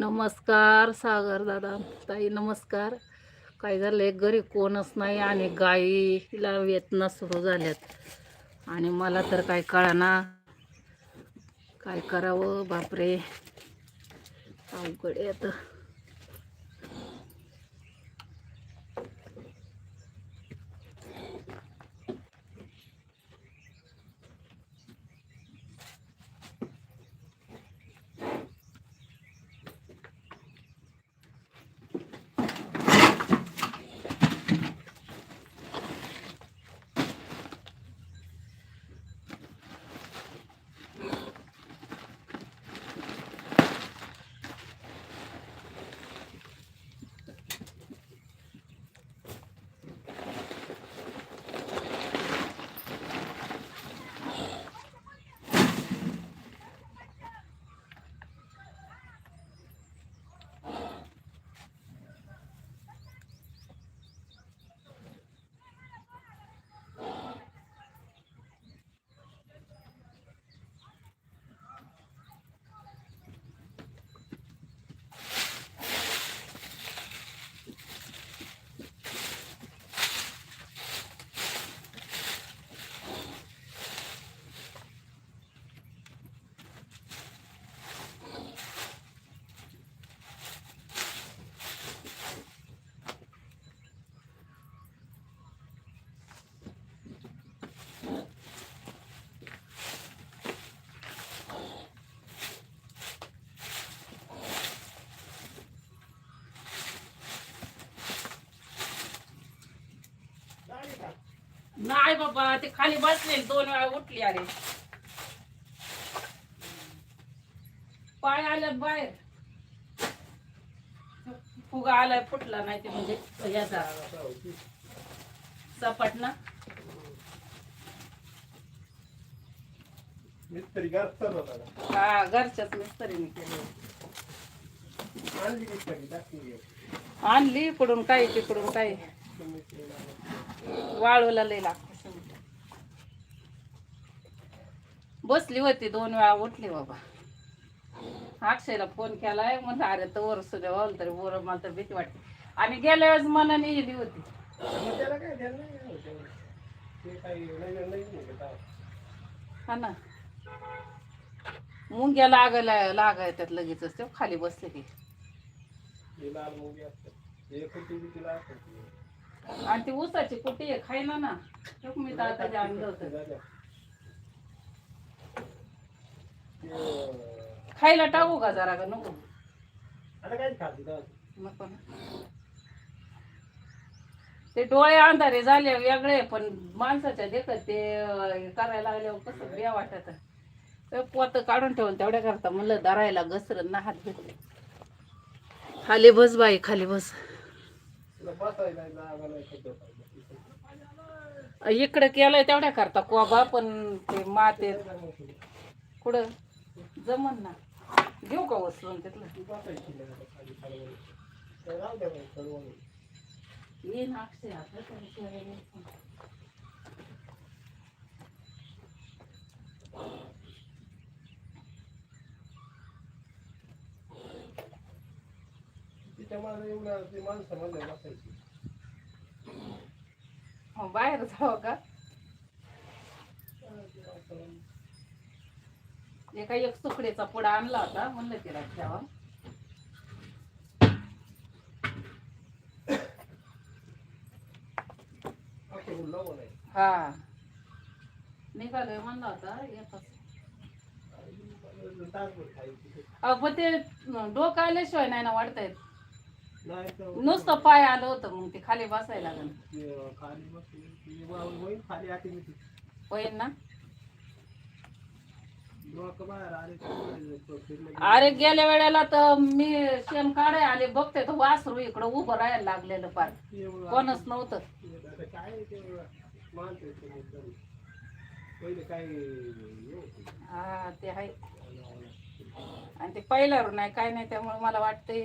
नमस्कार सागर दादा. ताई नमस्कार. काय झालं घरी कोणच नाही आणि गाईला वेतना सुरू झाल्यात. आणि मला तर काय कळाना. काय करावं? बापरे. अवघड आहे आता नाही बाबा ते खाली बसले दोन वेळा उठली अरे. पाय आल्यात बाहेर. फुगा आलाय फुटला नाही ते म्हणजे याचा सपाट ना. मिस्त्री घरचाच होता? हा घरच्याच मिस्त्रीने केलं आणली इकडून काय तिकडून काय वाळूला लय लागते बसली होती दोन वेळा उठली बाबा. अक्षयला फोन केलाय म्हणलं अरे तर वर सुद्धा वावलं तरी वर मला तर भीती वाटते. आणि गेल्या वेळेस मनाने गेली होती. मग त्याला काय नाही ते काही नाही नाही का? हा ना. मुंग्या लागायला लागायच्यात लगेचच. ते खाली बसले की. हे लाल मुंगी असतात. हे बी तिला असतात आणि ती ऊसाची कुटी आहे खाय ना. मी तर आता जे आणलं होतं. खायला टाकू का जरा का नको? आता काय खाते का? नको ना ते डोळे अंधारे झाले वेगळे पण माणसाच्या देखत ते अं, करायला लागल्यावर कसं बिया वाटत. पोत काढून ठेवून तेवढ्या करता म्हणलं धरायला घसरत ना हात घेतले. खाली बस बाई खाली बस तुला बसायला जागा नाही खड्डे पाहिजे. इकडे केलंय तेवढ्या करता कोबा पण ते माते कुठं? जमन ना. घेऊ का वस्तून तिथलं बसायची नाही आता खाली खाली. तर राहू द्या बाई, सर्व. ये ना एवढं ते माणसं म्हणलं बसायची. हो, बाहेर जावं का? एका एक सुकडेचा पुडा आणला होता म्हणलं तिला ठेवा असं बोललो म्हणे. हा. निघालोय म्हणला होता खायची. अहो, पण ते डोकं आल्याशिवाय नाही ना वाढता येत नाही तर नुसतं पाय आलं होतं मग ते खाली बसायला लागलं. खाली खाली होईल ना? अरे गेल्या वेळेला तर मी शेण काढाय आले बघते तर वासरू इकडं उभं राहायला लागलेलं पार. कोणच नव्हतं. ते हा ते आहे. आणि ते पहिल्यावर नाही काय नाही त्यामुळे मला वाटते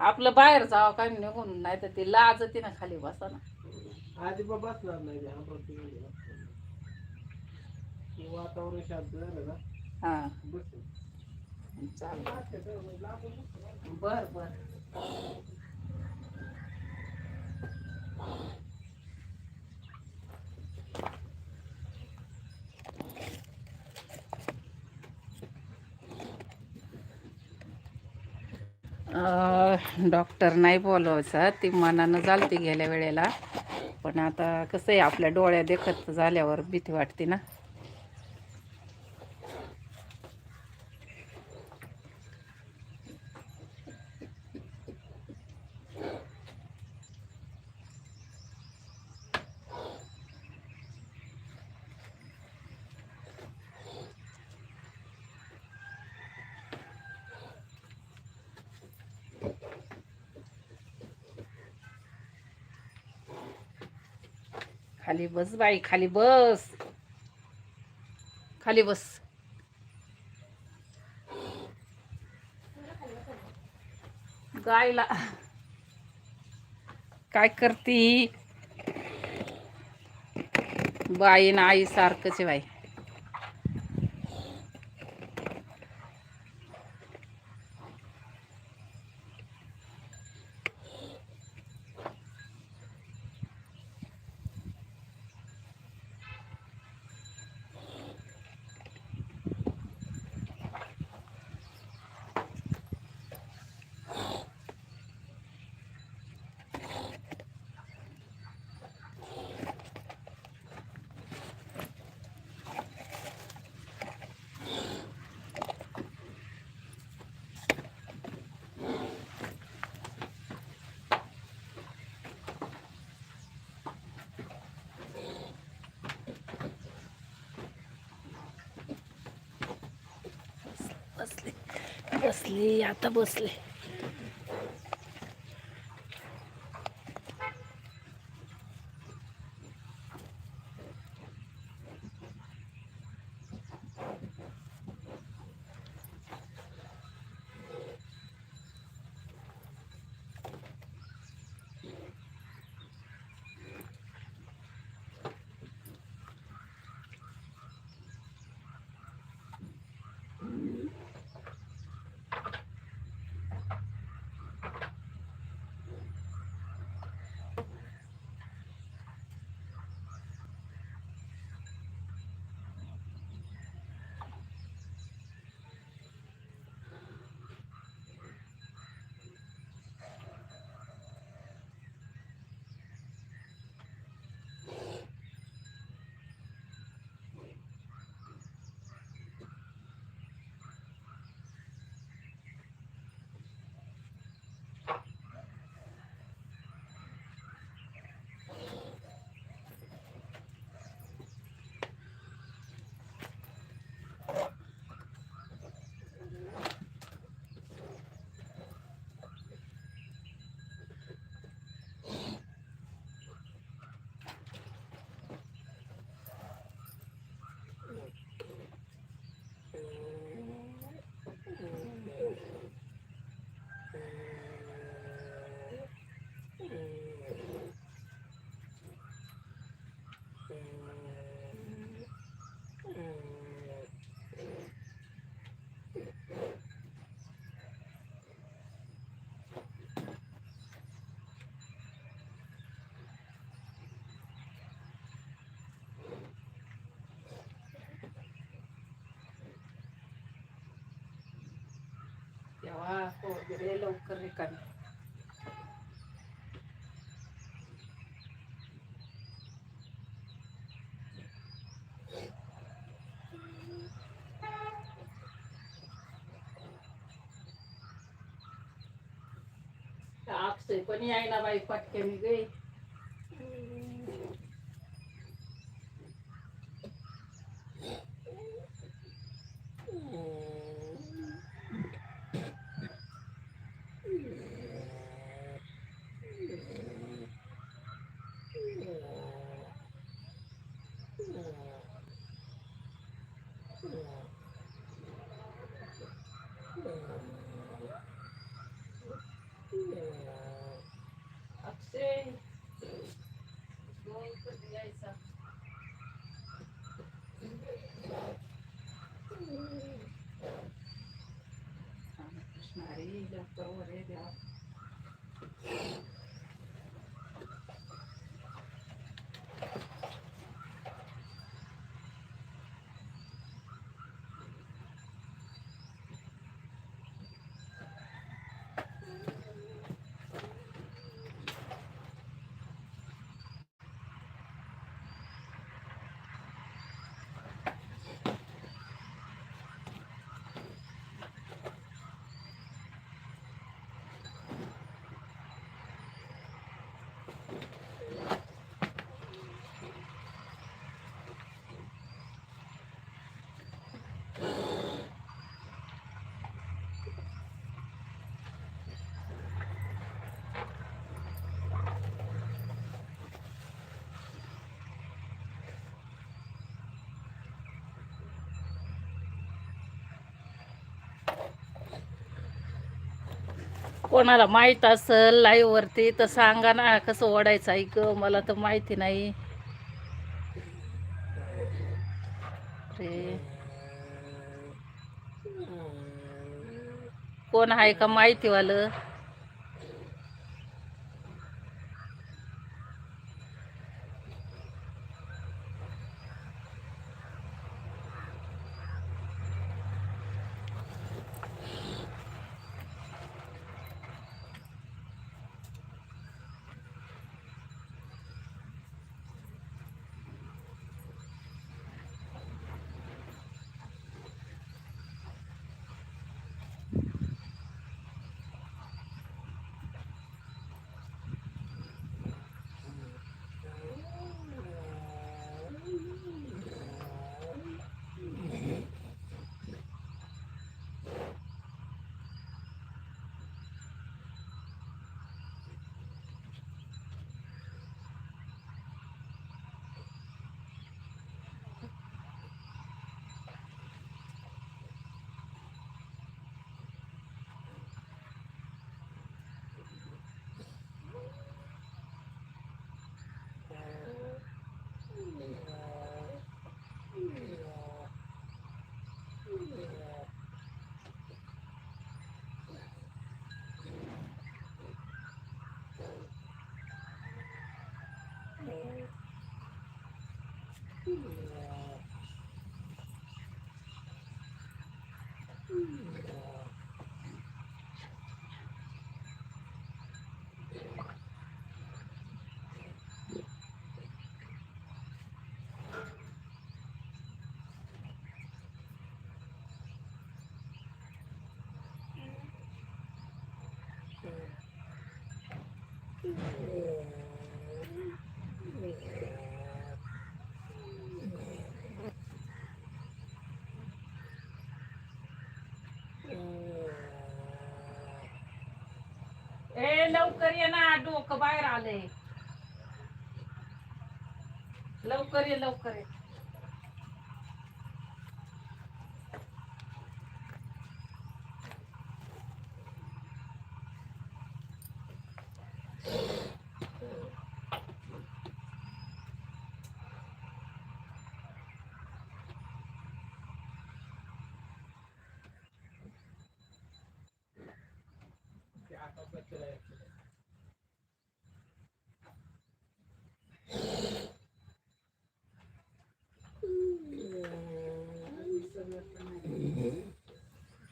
आपलं बाहेर जावं काय निघून नाही तर ती लाज ना खाली बसा ना आधी बा बसणार नाही ते ते. ते वातावरण शांत झालं ना. हा. बर बर. डॉक्टर नाही बोलवायचा. ती मनानं चालते गेल्या वेळेला. पण आता कसं आहे आपल्या डोळ्या देखत झाल्यावर भीती वाटते ना. खाली बस बाई खाली बस. खाली बस. गायला. काय करती? बाई ना आई सारखंच आहे बाई. बसले. बसली आता बसले. तेव्हा वगैरे लवकर रिकामी. पण यायला बाई पटक्याने गे. 对。कोणाला माहीत असेल लाईव्हवरती तर सांगा ना कसं ओढायचं आहे मला तर माहिती नाही. कोण आहे का माहितीवालं? ए लवकर ये ना डोकं बाहेर आलंय. लवकर ये लवकर ये.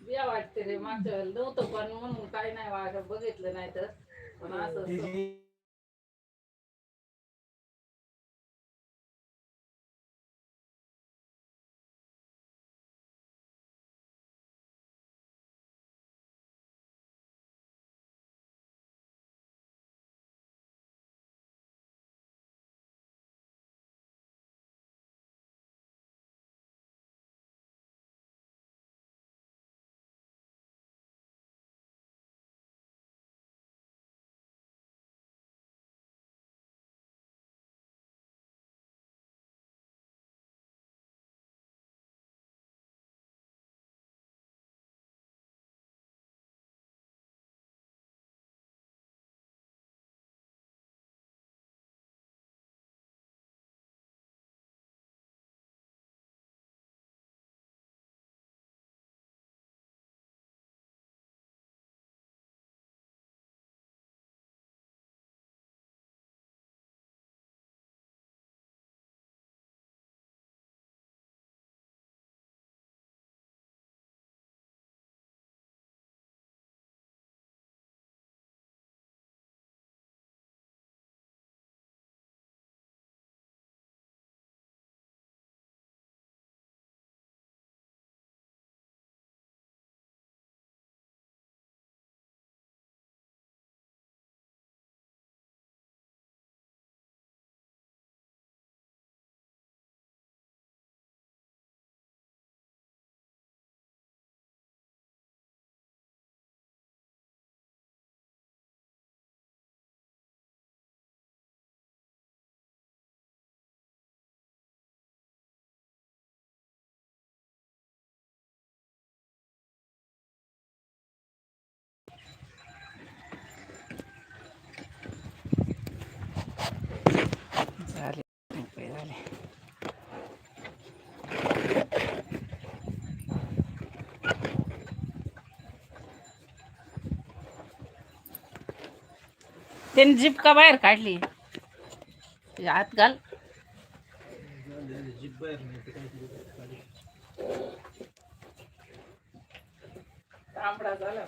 बिया वाटते रे मागच्या वेळेला नव्हतं पण म्हणून काय नाही वाट बघितलं नाही तर पण असं तिची झाले त्याने जीप का बाहेर काढली? आत घाल. तांबडा झाला.